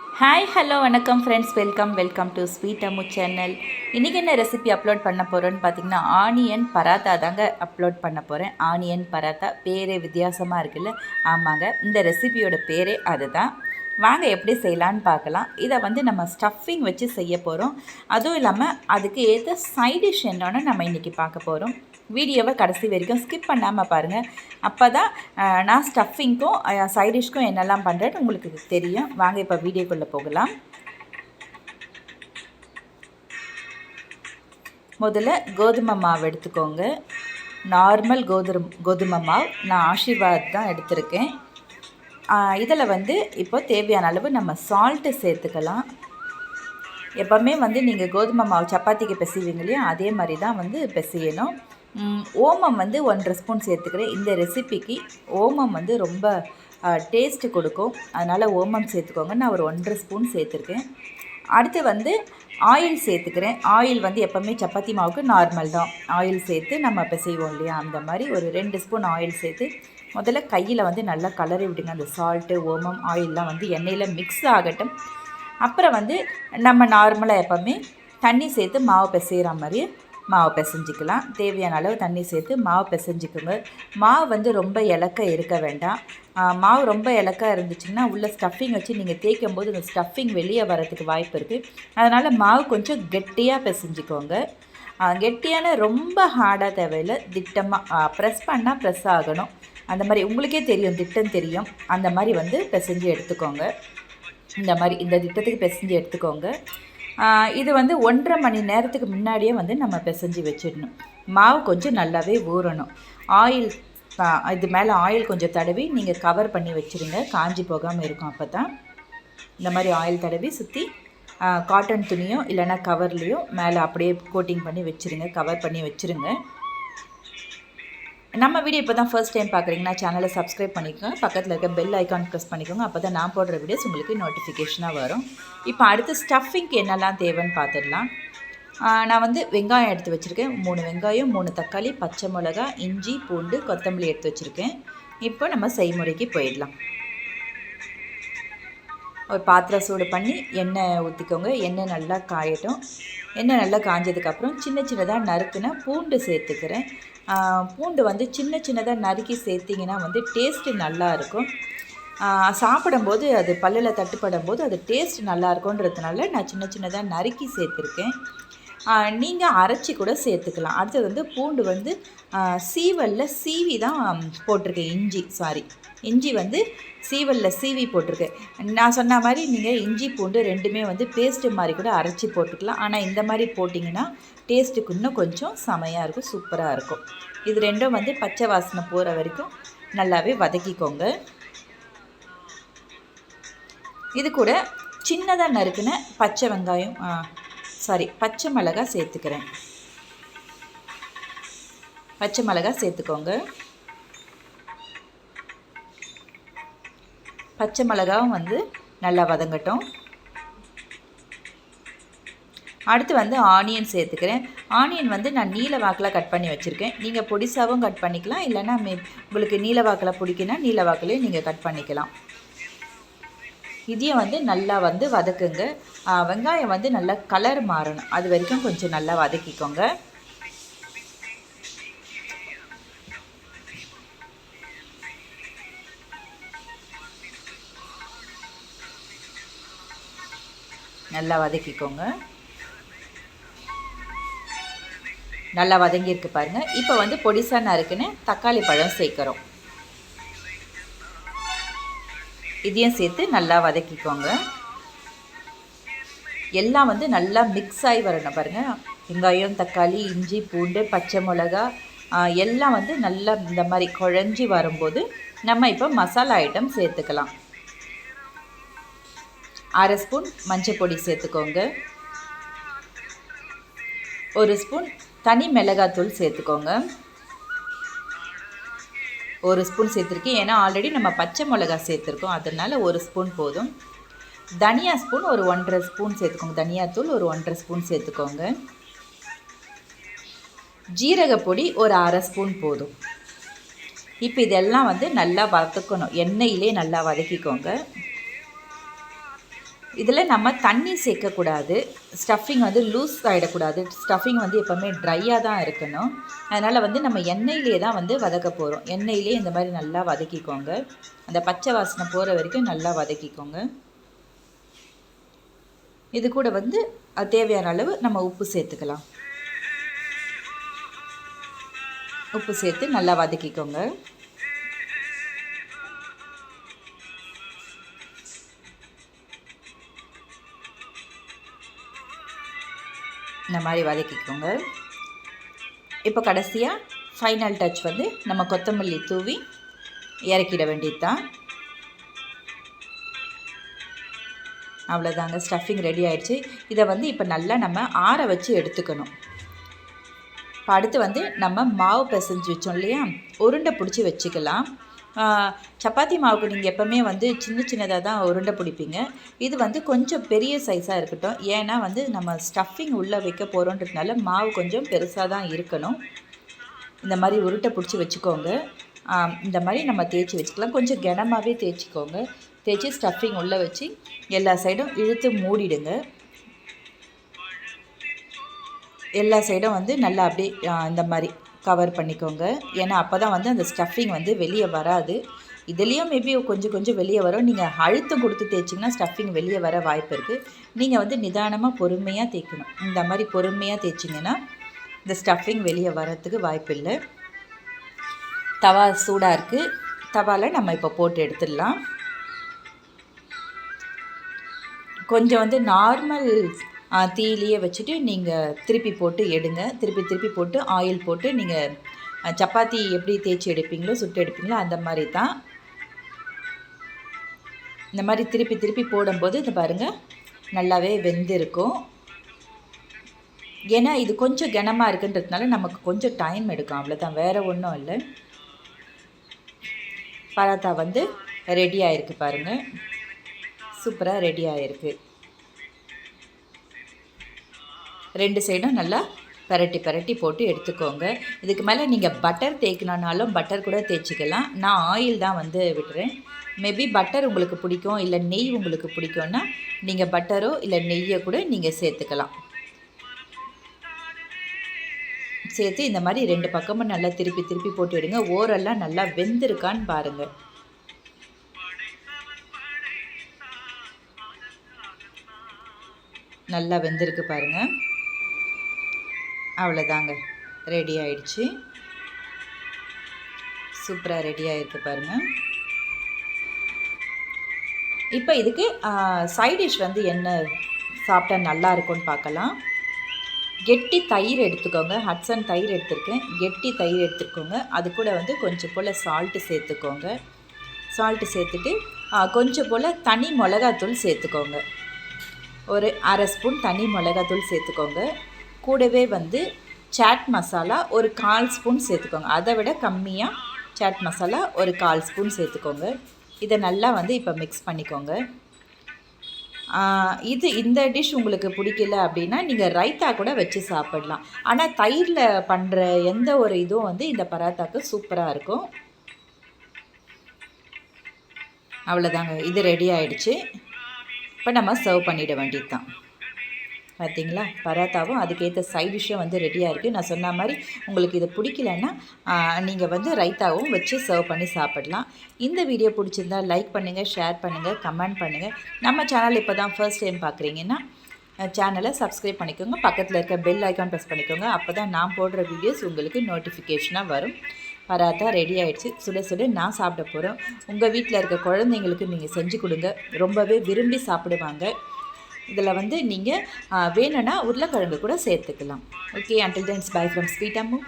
Hi hello வணக்கம் friends welcome welcome to sweet Ammu channel இன்றைக்கி என்ன ரெசிபி அப்லோட் பண்ண போகிறோன்னு பார்த்தீங்கன்னா ஆனியன் பராத்தா தாங்க அப்லோட் பண்ண போகிறேன் ஆனியன் பராத்தா பேரே வித்தியாசமாக இருக்குல்ல? ஆமாங்க இந்த ரெசிபியோட பேரே அதுதான். வாங்க எப்படி செய்யலான்னு பார்க்கலாம். இதை வந்து நம்ம ஸ்டஃபிங் வச்சு செய்ய போகிறோம் அதுவும் இல்லாமல் அதுக்கு ஏற்ற சைடிஷ் என்னன்னு நம்ம இன்றைக்கி பார்க்க போகிறோம் வீடியோவை கடைசி வரைக்கும் ஸ்கிப் பண்ணாமல் பாருங்கள் அப்போ தான் நான் ஸ்டஃபிங்க்கும் சைடிஷ்க்கும் என்னெல்லாம் பண்ணுறேன்னு உங்களுக்கு தெரியும். வாங்க இப்போ வீடியோக்குள்ளே போகலாம். முதல்ல கோதுமை மாவு எடுத்துக்கோங்க. நார்மல் கோதுமை கோதுமை மாவு. நான் ஆஷிர்வாத் தான் எடுத்திருக்கேன். இதில் வந்து இப்போ தேவையான அளவு நம்ம சால்ட்டு சேர்த்துக்கலாம். எப்போவுமே வந்து நீங்கள் கோதுமை மாவு சப்பாத்திக்கு பிசைவீங்க இல்லையா? அதே மாதிரி தான் வந்து பிசையணும். ஓமம் வந்து ஒன்றரை ஸ்பூன் சேர்த்துக்கிறேன். இந்த ரெசிபிக்கு ஓமம் வந்து ரொம்ப டேஸ்ட்டு கொடுக்கும். அதனால் ஓமம் சேர்த்துக்கோங்க. நான் ஒரு ஒன்றரை ஸ்பூன் சேர்த்துருக்கேன். அடுத்து வந்து ஆயில் சேர்த்துக்கிறேன். ஆயில் வந்து எப்போவுமே சப்பாத்தி மாவுக்கு நார்மல் தான். ஆயில் சேர்த்து நம்ம இப்போ செய்வோம் இல்லையா? அந்த மாதிரி ஒரு ரெண்டு ஸ்பூன் ஆயில் சேர்த்து முதல்ல கையில் வந்து நல்லா கலரி விடுங்க. அந்த சால்ட்டு ஓமம் ஆயிலெலாம் வந்து எண்ணெயில் மிக்ஸ் ஆகட்டும். அப்புறம் வந்து நம்ம நார்மலாக எப்போவுமே தண்ணி சேர்த்து மாவு பிசைகிற மாதிரி மாவு பிசைஞ்சிக்கலாம். தேவையான அளவு தண்ணி சேர்த்து மாவு பிசைஞ்சிக்கோங்க. மாவு வந்து ரொம்ப இலக்க இருக்க வேண்டாம். மாவு ரொம்ப இலக்க இருந்துச்சுன்னா உள்ள ஸ்டஃபிங் வச்சு நீங்கள் தேய்க்கும் போது இந்த ஸ்டஃபிங் வெளியே வரதுக்கு வாய்ப்பு இருக்குது அதனால் மாவு கொஞ்சம் கெட்டியாக பிசைஞ்சிக்கோங்க. கெட்டியான ரொம்ப ஹார்டாக தேவையில்லை. திட்டமாக ப்ரெஸ் பண்ணால் ப்ரெஸ் ஆகணும். அந்த மாதிரி உங்களுக்கே தெரியும் திட்டம் தெரியும். அந்த மாதிரி வந்து பிசைஞ்சு எடுத்துக்கோங்க. இந்த மாதிரி இந்த திட்டத்துக்கு பிசைஞ்சு எடுத்துக்கோங்க. இது வந்து ஒன்றரை மணி நேரத்துக்கு முன்னாடியே வந்து நம்ம பிசைஞ்சு வச்சிடணும். மாவு கொஞ்சம் நல்லாவே ஊறணும். ஆயில் இது மேலே ஆயில் கொஞ்சம் தடவி நீங்கள் கவர் பண்ணி வச்சுருங்க. காஞ்சி போகாமல் இருக்கும் அப்போ தான் இந்த மாதிரி ஆயில் தடவி சுற்றி காட்டன் துணியோ இல்லைன்னா கவர்லேயோ மேலே அப்படியே கோட்டிங் பண்ணி வச்சுருங்க. கவர் பண்ணி வச்சுருங்க. நம்ம வீடியோ இப்போ தான் ஃபர்ஸ்ட் டைம் பார்க்குறீங்கன்னா சேனலை சப்ஸ்கிரைப் பண்ணிக்கோங்க. பக்கத்தில் இருக்க பெல் ஐக்கான் ப்ரெஸ் பண்ணிக்கோங்க. அப்போ தான் நான் போடுற வீடியோஸ் உங்களுக்கு நோட்டிஃபிகேஷனாக வரும். இப்போ அடுத்து ஸ்டஃபிங்க்கு என்னெல்லாம் தேவைன்னு பார்த்துடலாம். நான் வந்து வெங்காயம் எடுத்து வச்சுருக்கேன். மூணு வெங்காயம் மூணு தக்காளி பச்சை மிளகா இஞ்சி பூண்டு கொத்தமல்லி எடுத்து வச்சுருக்கேன். இப்போ நம்ம செய்முறைக்கு போயிடலாம். ஒரு பாத்திரம் சூடு பண்ணி எண்ணெய் ஊற்றிக்கோங்க எண்ணெய் நல்லா காயட்டும். எண்ணெய் நல்லா காஞ்சதுக்கப்புறம் சின்ன சின்னதாக நறுக்குன பூண்டு சேர்த்துக்கிறேன். பூண்டு வந்து சின்ன சின்னதாக நறுக்கி சேர்த்திங்கன்னா வந்து டேஸ்ட்டு நல்லாயிருக்கும். சாப்பிடும்போது அது பல்லில் தட்டுப்படும் போது அது டேஸ்ட் நல்லாயிருக்குன்றதுனால நான் சின்ன சின்னதாக நறுக்கி சேர்த்துருக்கேன். நீங்கள் அரைச்சி கூட சேர்த்துக்கலாம். அடுத்தது வந்து பூண்டு வந்து சீவலில் சீவி தான் போட்டிருக்கேன். இஞ்சி சாரி இஞ்சி வந்து சீவலில் சீவி போட்டிருக்கேன். நான் சொன்ன மாதிரி நீங்கள் இஞ்சி பூண்டு ரெண்டுமே வந்து பேஸ்ட்டு மாதிரி கூட அரைச்சி போட்டுக்கலாம். ஆனால் இந்த மாதிரி போட்டிங்கன்னா டேஸ்ட்டுக்கு இன்னும் கொஞ்சம் செமையாக இருக்கும் சூப்பராக இருக்கும். இது ரெண்டும் வந்து பச்சை வாசனை போகிற வரைக்கும் நல்லாவே வதக்கிக்கோங்க. இது கூட சின்னதாக நறுக்குன பச்சை வெங்காயம் சாரி பச்சை மிளகாய் சேர்த்துக்கிறேன். பச்சை மிளகாய் சேர்த்துக்கோங்க. பச்சை மிளகாவும் வந்து நல்லா வதங்கட்டும். அடுத்து வந்து ஆனியன் சேர்த்துக்கிறேன். ஆனியன் வந்து நான் நீல வாக்கில் கட் பண்ணி வச்சுருக்கேன். நீங்கள் பொடிசாவும் கட் பண்ணிக்கலாம். இல்லைன்னா மே உங்களுக்கு நீல வாக்கில் பிடிக்குன்னா நீல வாக்கிலையும் நீங்கள் கட் பண்ணிக்கலாம். இதையும் வந்து நல்லா வந்து வதக்குங்க. வெங்காயம் வந்து நல்லா கலர் மாறணும். அது வரைக்கும் கொஞ்சம் நல்லா வதக்கிக்கோங்க. நல்லா வதக்கிக்கோங்க. நல்லா வதங்கியிருக்கு பாருங்கள் இப்போ வந்து பொடிசானா நறுக்குன்னு தக்காளி பழம் சேர்க்குறோம். இதையும் சேர்த்து நல்லா வதக்கிக்கோங்க. எல்லாம் வந்து நல்லா மிக்ஸ் ஆகி வரணும் பாருங்கள் வெங்காயம் தக்காளி இஞ்சி பூண்டு பச்சை மிளகா எல்லாம் வந்து நல்லா இந்த மாதிரி குழஞ்சி வரும்போது நம்ம இப்போ மசாலா ஐட்டம் சேர்த்துக்கலாம். அரை ஸ்பூன் மஞ்சள் பொடி சேர்த்துக்கோங்க. ஒரு ஸ்பூன் தனி மிளகாத்தூள் சேர்த்துக்கோங்க. ஒரு ஸ்பூன் சேர்த்துருக்கேன். ஏன்னா ஆல்ரெடி நம்ம பச்சை மிளகா சேர்த்துருக்கோம். அதனால் ஒரு ஸ்பூன் போதும். தனியா ஸ்பூன் ஒரு ஒன்றரை ஸ்பூன் சேர்த்துக்கோங்க. தனியாத்தூள் ஒரு ஒன்றரை ஸ்பூன் சேர்த்துக்கோங்க. ஜீரகப்பொடி ஒரு அரை ஸ்பூன் போதும். இப்போ இதெல்லாம் வந்து நல்லா வதக்கணும். எண்ணெயிலே நல்லா வதக்கிக்கோங்க. இதில் நம்ம தண்ணி சேர்க்கக்கூடாது. ஸ்டஃபிங் வந்து லூஸ் ஆகிடக்கூடாது ஸ்டஃபிங் வந்து எப்போவுமே ட்ரையாக தான் இருக்கணும். அதனால் வந்து நம்ம எண்ணெயிலே தான் வந்து வதக்க போகிறோம் எண்ணெயிலே இந்த மாதிரி நல்லா வதக்கிக்கோங்க. அந்த பச்சை வாசனை போகிற வரைக்கும் நல்லா வதக்கிக்கோங்க. இது கூட வந்து தேவையான அளவு நம்ம உப்பு சேர்த்துக்கலாம். உப்பு சேர்த்து நல்லா வதக்கிக்கோங்க. இந்த மாதிரி வதக்கிக்கோங்க. இப்போ கடைசியாக ஃபைனல் டச் வந்து நம்ம கொத்தமல்லி தூவி இறக்கிட வேண்டியது தான் அவ்வளோதாங்க ஸ்டஃபிங் ரெடி ஆயிடுச்சு. இதை வந்து இப்போ நல்லா நம்ம ஆற வச்சு எடுத்துக்கணும். இப்போ அடுத்து வந்து நம்ம மாவு பிசைஞ்சு வச்சோம் இல்லையா? உருண்டை பிடிச்சி வச்சுக்கலாம். சப்பாத்தி மாவுக்கு நீங்கள் எப்போவுமே வந்து சின்ன சின்னதாக தான் உருண்டை பிடிப்பீங்க. இது வந்து கொஞ்சம் பெரிய சைஸாக இருக்கட்டும். ஏன்னா வந்து நம்ம ஸ்டஃபிங் உள்ளே வைக்க போகிறோன்றதுனால மாவு கொஞ்சம் பெருசாக தான் இருக்கணும். இந்த மாதிரி உருட்டை பிடிச்சி வச்சுக்கோங்க. இந்த மாதிரி நம்ம தேய்ச்சி வச்சுக்கலாம். கொஞ்சம் கனமாகவே தேய்ச்சிக்கோங்க. தேய்ச்சி ஸ்டஃபிங் உள்ளே வச்சு எல்லா சைடும் இழுத்து மூடிடுங்க. எல்லா சைடும் வந்து நல்லா அப்படியே இந்த மாதிரி கவர் பண்ணிக்கோங்க. ஏன்னா அப்போ தான் வந்து அந்த ஸ்டஃபிங் வந்து வெளியே வராது. இதுலேயும் மேபி கொஞ்சம் கொஞ்சம் வெளியே வரும். நீங்கள் அழுத்தம் கொடுத்து தேய்ச்சிங்கன்னா ஸ்டஃபிங் வெளியே வர வாய்ப்பு இருக்குது நீங்கள் வந்து நிதானமாக பொறுமையாக தேய்க்கணும். இந்த மாதிரி பொறுமையாக தேய்ச்சிங்கன்னா இந்த ஸ்டஃபிங் வெளியே வரத்துக்கு வாய்ப்பு இல்லை. தவா சூடாக இருக்குது தவாவில் நம்ம இப்போ போட்டு எடுத்துடலாம். கொஞ்சம் வந்து நார்மல் தீயிலேயே வச்சுட்டு நீங்கள் திருப்பி போட்டு எடுங்க. திருப்பி திருப்பி போட்டு ஆயில் போட்டு நீங்கள் சப்பாத்தி எப்படி தேய்ச்சி எடுப்பீங்களோ சுட்டு எடுப்பீங்களோ அந்த மாதிரி தான். இந்த மாதிரி திருப்பி திருப்பி போடும்போது இது பாருங்கள் நல்லாவே வெந்திருக்கும். ஏன்னா இது கொஞ்சம் கனமாக இருக்குன்றதுனால நமக்கு கொஞ்சம் டைம் எடுக்கும். அவ்வளோதான் வேறு ஒன்றும் இல்லை. பராத்தா வந்து ரெடி ஆகிருக்கு பாருங்கள் சூப்பராக ரெடி ஆகிருக்கு ரெண்டு சைடும் நல்லா பரட்டி பரட்டி போட்டு எடுத்துக்கோங்க. இதுக்கு மேலே நீங்கள் பட்டர் தேய்க்கணுன்னாலும் பட்டர் கூட தேய்ச்சிக்கலாம். நான் ஆயில் தான் வந்து விட்டுறேன். மேபி பட்டர் உங்களுக்கு பிடிக்கும் இல்லை நெய் உங்களுக்கு பிடிக்கும்னா நீங்கள் பட்டரோ இல்லை நெய்யை கூட நீங்கள் சேர்த்துக்கலாம். சேர்த்து இந்த மாதிரி ரெண்டு பக்கமும் நல்லா திருப்பி திருப்பி போட்டு எடுங்க. ஓரெல்லாம் நல்லா வெந்திருக்கான்னு பாருங்கள் நல்லா வெந்திருக்கு பாருங்கள் அவ்வளோதாங்க. ரெடி ஆயிடுச்சு. சூப்பராக ரெடி ஆகிருக்கு பாருங்கள் இப்போ இதுக்கு சைட் டிஷ் வந்து என்ன சாப்பிட்டா நல்லா இருக்கும்னு பார்க்கலாம். கெட்டி தயிர் எடுத்துக்கோங்க. ஹட்சன் தயிர் எடுத்துருக்கேன். கெட்டி தயிர் எடுத்துக்கோங்க. அது கூட வந்து கொஞ்சம் போல் சால்ட்டு சேர்த்துக்கோங்க. சால்ட்டு சேர்த்துட்டு கொஞ்சம் போல் தனி மிளகாத்தூள் சேர்த்துக்கோங்க. ஒரு அரை ஸ்பூன் தனி மிளகாத்தூள் சேர்த்துக்கோங்க. கூடவே வந்து சாட் மசாலா ஒரு கால் ஸ்பூன் சேர்த்துக்கோங்க. அதை விட கம்மியாக சாட் மசாலா ஒரு கால் ஸ்பூன் சேர்த்துக்கோங்க. இதை நல்லா வந்து இப்போ மிக்ஸ் பண்ணிக்கோங்க. இது இந்த டிஷ் உங்களுக்கு பிடிக்கல அப்படின்னா நீங்கள் ரைத்தா கூட வச்சு சாப்பிடலாம். ஆனால் தயிரில் பண்ணுற எந்த ஒரு இதுவும் வந்து இந்த பராத்தாக்கு சூப்பராக இருக்கும். அவ்வளோதாங்க இது ரெடி ஆகிடுச்சு இப்போ நம்ம சர்வ் பண்ணிட வேண்டியது தான் பார்த்தீங்களா? பராத்தாவும் அதுக்கேற்ற சைட் டிஷ்ஷும் வந்து ரெடியாக இருக்குது நான் சொன்ன மாதிரி உங்களுக்கு இது பிடிக்கலன்னா நீங்கள் வந்து ரைத்தாவும் வச்சு சர்வ் பண்ணி சாப்பிடலாம். இந்த வீடியோ பிடிச்சிருந்தா லைக் பண்ணுங்கள் ஷேர் பண்ணுங்கள் கமெண்ட் பண்ணுங்கள் நம்ம சேனல் இப்போ தான் ஃபர்ஸ்ட் டைம் பார்க்குறீங்கன்னா சேனலை சப்ஸ்கிரைப் பண்ணிக்கோங்க. பக்கத்தில் இருக்க பெல் ஐக்கான் ப்ரெஸ் பண்ணிக்கோங்க. அப்போ தான் நான் போடுற வீடியோஸ் உங்களுக்கு நோட்டிஃபிகேஷனாக வரும். பராத்தா ரெடி ஆகிடுச்சு சுட சுட நான் சாப்பிட போகிறோம் உங்கள் வீட்டில் இருக்க குழந்தைங்களுக்கு நீங்கள் செஞ்சு கொடுங்க. ரொம்பவே விரும்பி சாப்பிடுவாங்க. இதில் வந்து நீங்கள் வேணும்னா உருளைக்கிழங்கு கூட சேர்த்துக்கலாம். Okay until then bye from sweet Ammu